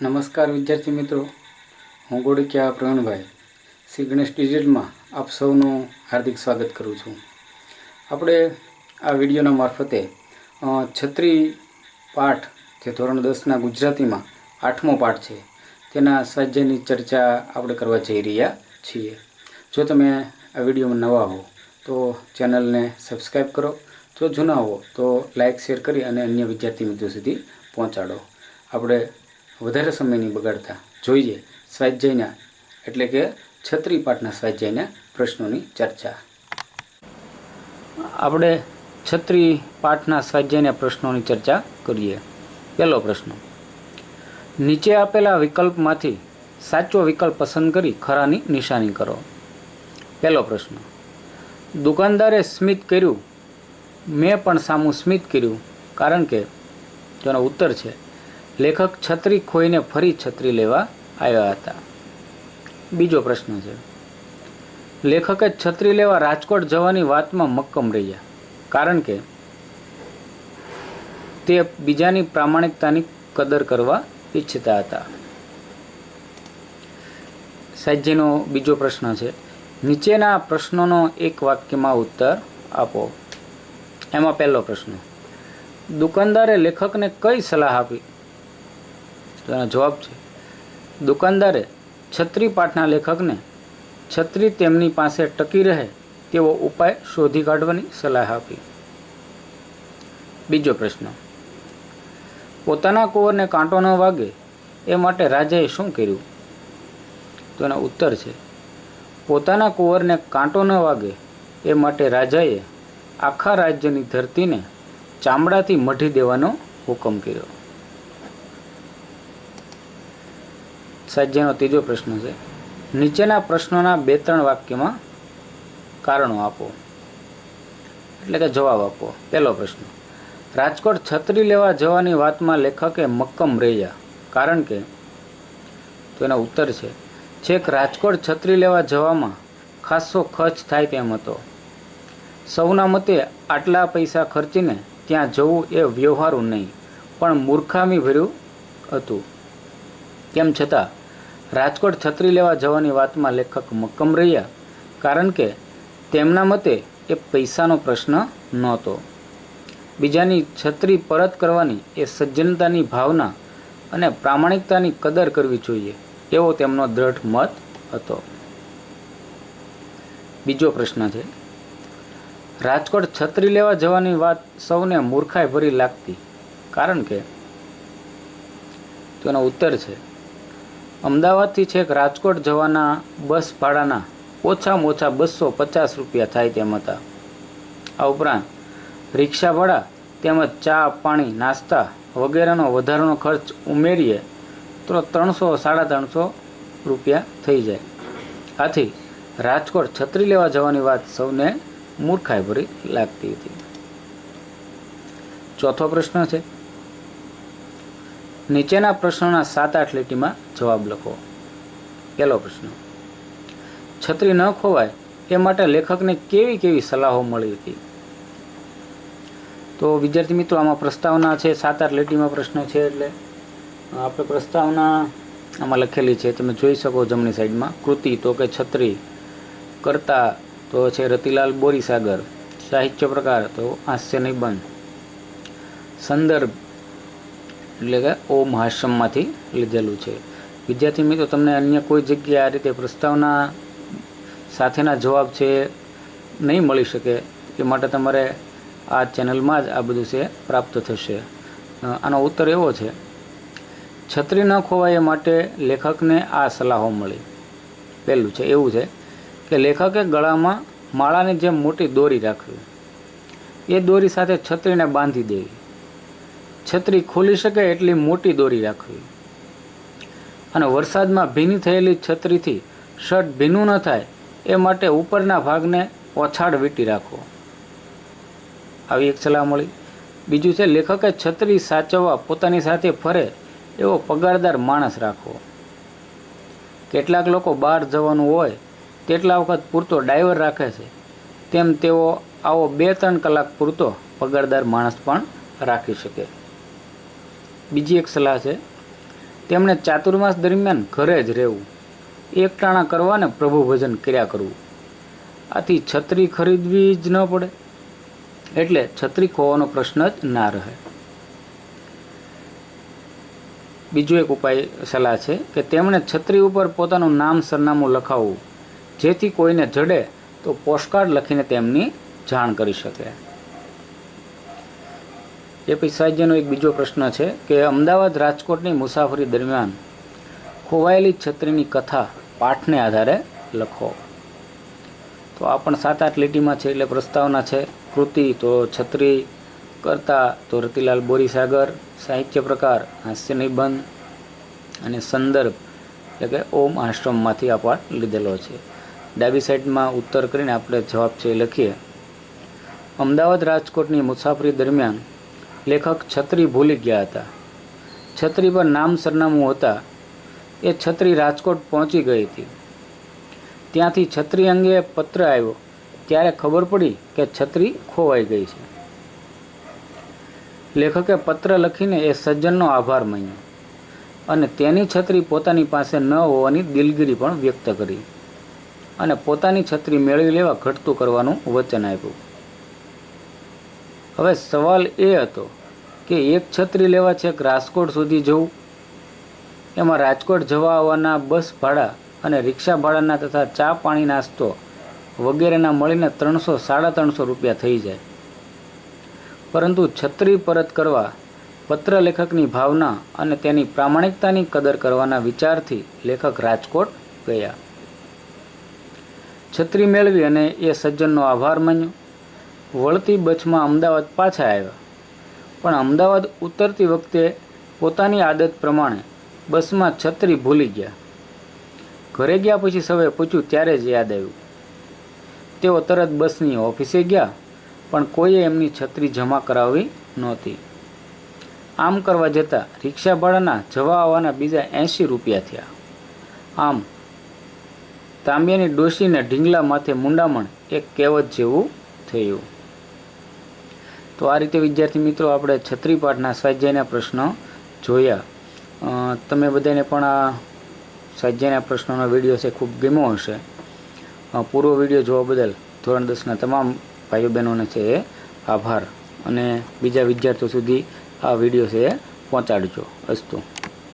નમસ્કાર વિદ્યાર્થી મિત્રો. હું ગોડકિયા પ્રવીણભાઈ. શ્રી ગણેશ ડિજિટલમાં આપ સૌનું હાર્દિક સ્વાગત કરું છું. આપણે આ વિડીયોના મારફતે છત્રી પાઠ, જે ધોરણ દસના ગુજરાતીમાં આઠમો પાઠ છે, તેના સ્વાધ્યાયની ચર્ચા આપણે કરવા જઈ રહ્યા છીએ. જો તમે આ વિડીયોમાં નવા હો, તો ચેનલને સબસ્ક્રાઈબ કરો. જો જૂના હો, તો લાઇક, શેર કરી અને અન્ય વિદ્યાર્થી મિત્રો સુધી પહોંચાડો. આપણે વધારે સમય નહીં બગાડતા. જોઈએ સ્વાધ્યાયના, એટલે કે છત્રી પાઠના સ્વાધ્યાયના પ્રશ્નોની ચર્ચા. આપણે છત્રી પાઠના સ્વાધ્યાયના પ્રશ્નોની ચર્ચા કરીએ. પહેલો પ્રશ્ન. નીચે આપેલા વિકલ્પમાંથી સાચો વિકલ્પ પસંદ કરી ખરાની નિશાની કરો. પહેલો પ્રશ્ન. દુકાનદારે સ્મિત કર્યું? મેં પણ સામું સ્મિત કર્યું. કારણ કે, તેનો ઉત્તર છે. લેખક છત્રી ખોઈને ફરી છત્રી લેવા આવ્યા હતા. બીજો પ્રશ્ન છે. લેખકે છત્રી લેવા રાજકોટ જવાની વાતમાં મક્કમ રહ્યા. કારણ કે તે બીજાની પ્રામાણિકતાની કદર કરવા ઈચ્છતા હતા. સાહિત્યનો બીજો પ્રશ્ન છે. નીચેના પ્રશ્નોનો એક વાક્યમાં ઉત્તર આપો. એમાં પહેલો પ્રશ્ન. દુકાનદારે લેખકને કઈ સલાહ આપી? તો એનો જવાબ છે. દુકાનદારે છત્રી પાઠના લેખકને, છત્રી તેમની પાસે ટકી રહે તેવો ઉપાય શોધી કાઢવાની સલાહ આપી. બીજો પ્રશ્ન. પોતાના કુંવરને કાંટો ન વાગે એ માટે રાજાએ શું કર્યું? તો એનો ઉત્તર છે. પોતાના કુંવરને કાંટો ન વાગે એ માટે રાજાએ આખા રાજ્યની ધરતીને ચામડાથી મઢી દેવાનો હુકમ કર્યો. સાજ્યનો ત્રીજો પ્રશ્ન છે. નીચેના પ્રશ્નોના બે ત્રણ વાક્યમાં કારણો આપો. એટલે કે જવાબ આપો. પહેલો પ્રશ્ન. રાજકોટ છત્રી લેવા જવાની વાતમાં લેખકે મક્કમ રહ્યા. કારણ કે? તો એનો ઉત્તર છે. છેક રાજકોટ છત્રી લેવા જવામાં ખાસો ખર્ચ થાય તેમ હતો. સૌના મતે આટલા પૈસા ખર્ચીને ત્યાં જવું એ વ્યવહારું નહીં, પણ મૂર્ખામી ભર્યું હતું. તેમ છતાં રાજકોટ છત્રી લેવા જવાની વાતમાં લેખક મક્કમ રહ્યા, કારણ કે તેમના મતે એ પૈસાનો પ્રશ્ન નહોતો. બીજાની છત્રી પરત કરવાની એ સજ્જનતાની ભાવના અને પ્રામાણિકતાની કદર કરવી જોઈએ, એવો તેમનો દ્રઢ મત હતો. બીજો પ્રશ્ન છે, રાજકોટ છત્રી લેવા જવાની વાત સૌને મૂર્ખાઈ ભરી લાગતી, કારણ કે તેનો ઉત્તર છે અમદાવાદથી છેક રાજકોટ જવાના બસ ભાડાના ઓછામાં ઓછા બસો પચાસ રૂપિયા થાય તેમ હતા. આ ઉપરાંત રિક્ષા ભાડા તેમજ ચા, પાણી, નાસ્તા વગેરેનો વધારાનો ખર્ચ ઉમેરીએ તો ત્રણસો, સાડા ત્રણસો રૂપિયા થઈ જાય. આથી રાજકોટ છત્રી લેવા જવાની વાત સૌને મૂર્ખાઈ ભરી લાગતી હતી. ચોથો પ્રશ્ન છે નીચેના પ્રશ્નોના સાત આઠ લીટીમાં જવાબ લખો. પહેલો પ્રશ્ન. છત્રી ન ખોવાય એ માટે લેખકને કેવી કેવી સલાહો મળી હતી? તો વિદ્યાર્થી મિત્રો, આમાં પ્રસ્તાવના છે, સાત આઠ લીટીમાં પ્રશ્ન છે એટલે આપણે પ્રસ્તાવના આમાં લખેલી છે. તમે જોઈ શકો જમણી સાઈડમાં, કૃતિ તો કે છત્રી, કરતા તો છે રતિલાલ બોરીસાગર, સાહિત્ય પ્રકાર તો હાસ્ય નિબંધ, સંદર્ભ એટલે કે ઓમ હાસ્યમમાંથી લીધેલું છે. વિદ્યાર્થી મિત્રો, તમને અન્ય કોઈ જગ્યાએ આ રીતે પ્રસ્તાવના સાથેના જવાબ છે, નહીં મળી શકે, એ માટે તમારે આ ચેનલમાં જ આ બધું છે પ્રાપ્ત થશે. આનો ઉત્તર એવો છે. છત્રી ન ખોવાય એ માટે લેખકને આ સલાહો મળી. પહેલું છે, એવું છે કે લેખકે ગળામાં માળાની જેમ મોટી દોરી રાખવી. એ દોરી સાથે છત્રીને બાંધી દેવી. છત્રી ખોલી શકે એટલી મોટી દોરી રાખવી. અને વરસાદમાં ભીની થયેલી છત્રીથી શર્ટ ભીનું ન થાય, એ માટે ઉપરના ભાગને ઓછાડ વીંટી રાખવો આવી એક સલાહ મળી. બીજું છે, લેખકે છત્રી સાચવવા પોતાની સાથે ફરે એવો પગારદાર માણસ રાખવો. કેટલાક લોકો બહાર જવાનું હોય, તેટલા વખત પૂરતો ડ્રાઈવર રાખે છે, તેમ તેઓ આવો બે ત્રણ કલાક પૂરતો પગારદાર માણસ પણ રાખી શકે. બીજી એક સલાહ છે. તેમણે ચાતુર્માસ દરમિયાન ઘરે જ રહેવું. એકટાણા કરવા ને પ્રભુ ભજન કર્યા કરવું. આથી છત્રી ખરીદવી જ ન પડે. એટલે છત્રી ખોવાનો પ્રશ્ન જ ના રહે. બીજો એક ઉપાય સલાહ છે કે તેમણે છત્રી ઉપર પોતાનું નામ સરનામું લખાવવું. જેથી કોઈને જડે તો પોસ્ટકાર્ડ લખીને તેમની જાણ કરી શકે. એ પછી સાહિત્યનો એક બીજો પ્રશ્ન છે કે અમદાવાદ રાજકોટની મુસાફરી દરમિયાન ખોવાયેલી છત્રીની કથા પાઠને આધારે લખો. તો આ પણ સાત આઠ લીટીમાં છે એટલે પ્રસ્તાવના છે. કૃતિ તો છત્રી, કરતા તો રતિલાલ બોરીસાગર, સાહિત્ય પ્રકાર હાસ્ય નિબંધ અને સંદર્ભ એટલે કે ઓમ આશ્રમમાંથી આ પાઠ લીધેલો છે. ડાબી સાઈડમાં ઉત્તર કરીને આપણે જવાબ છે લખીએ. અમદાવાદ રાજકોટની મુસાફરી દરમિયાન લેખક છત્રી ભૂલી ગયા હતા. છત્રી પર નામ સરનામું હતા. એ છત્રી રાજકોટ પહોંચી ગઈ હતી. ત્યાંથી છત્રી અંગે પત્ર આવ્યો. ત્યારે ખબર પડી કે છત્રી ખોવાઈ ગઈ છે. લેખકે પત્ર લખીને એ સજ્જનનો આભાર માન્યો અને તેની છત્રી પોતાની પાસે ન હોવાની દિલગીરી પણ વ્યક્ત કરી અને પોતાની છત્રી મેળવી લેવા ઘટતું કરવાનું વચન આપ્યું. હવે સવાલ એ હતો કે એક છત્રી લેવા છેક રાજકોટ સુધી જવું? એમાં રાજકોટ જવા આવવાના બસ ભાડા અને રિક્ષા ભાડાના તથા ચા પાણી નાસ્તો વગેરેના મળીને ત્રણસો, સાડા ત્રણસો રૂપિયા થઈ જાય. પરંતુ છત્રી પરત કરવા પત્ર લેખકની ભાવના અને તેની પ્રામાણિકતાની કદર કરવાના વિચારથી લેખક રાજકોટ ગયા. છત્રી મેળવી અને એ સજ્જનનો આભાર માન્યો. વળતી બસમાં અમદાવાદ પાછા આવ્યા. પણ અમદાવાદ ઉતરતી વખતે પોતાની આદત પ્રમાણે બસમાં છત્રી ભૂલી ગયા. ઘરે ગયા પછી સવે પૂછ્યું, ત્યારે જ યાદ આવ્યું? તેઓ તરત બસની ઓફિસે ગયા, પણ કોઈએ એમની છત્રી જમા કરાવી નહોતી. આમ કરવા જતાં રિક્ષા ભાડાના જવા આવવાના બીજા એંશી રૂપિયા થયા. આમ તાંબિયાની ડોશીને ઢીંગલા માથે મુંડામણ એક કહેવત જેવું થયું. તો આ રીતે વિદ્યાર્થી મિત્રો આપણે છત્રી પાઠના સ્વાધ્યાયના પ્રશ્નો જોયા. તમે બધાને પણ આ સ્વાધ્યાયના પ્રશ્નોનો વીડિયો છે ખૂબ ગમ્યો હશે. પૂરો વીડિયો જોવા બદલ ધોરણ દસના તમામ ભાઈઓ બહેનોને છે એ આભાર. અને બીજા વિદ્યાર્થીઓ સુધી આ વીડિયો છે એ પહોંચાડજો. અસ્તુ.